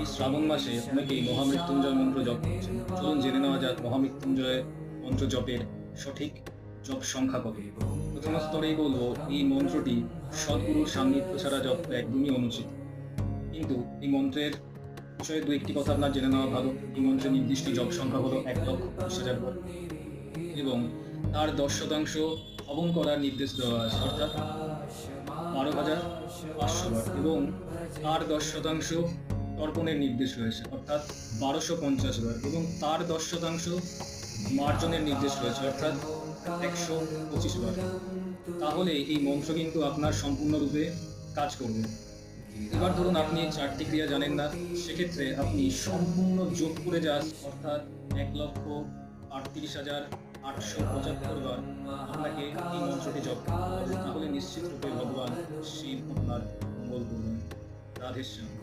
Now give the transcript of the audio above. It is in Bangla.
এই শ্রাবণ মাসে অনেকেই মহামৃত্যুঞ্জয় মন্ত্র জপ করছেন চলুন জেনে নেওয়া যাক মহামৃত্যুঞ্জয় মন্ত্র জপের সঠিক জপ সংখ্যা কত প্রথম স্তরেই বলব, এই মন্ত্রটি সদ্গুরুর সান্নিধ্য ছাড়া জপ একদমই অনুচিত। কিন্তু এই মন্ত্রের বিষয়ে দু একটি কথা আপনার জেনে নেওয়া ভালো। এই মন্ত্রের নির্দিষ্ট জপ সংখ্যা হলো এক লক্ষ পঁচিশ হাজার এবং তার দশ শতাংশ হবন করার নির্দেশ দেওয়া আছে। অর্থাৎ হাজার পাঁচশো এবং তার দশ শতাংশ তর্পণের নির্দেশ রয়েছে, অর্থাৎ বারোশো পঞ্চাশ বার এবং তার দশ শতাংশ মার্জনের নির্দেশ রয়েছে, অর্থাৎ একশো পঁচিশ বার। তাহলে এই মন্ত্র কিন্তু আপনার সম্পূর্ণরূপে কাজ করবে। এবার ধরুন আপনি চারটি ক্রিয়া জানেন না, সেক্ষেত্রে আপনি সম্পূর্ণ যোগ করে যান, অর্থাৎ এক লক্ষ আটত্রিশ হাজার আটশো পঁচাত্তর বার আপনাকে এই মন্ত্রটি জপ করতে নিশ্চিত রূপে ভগবান শিব ওনার মঙ্গল করবেন রাধেশ্যাম।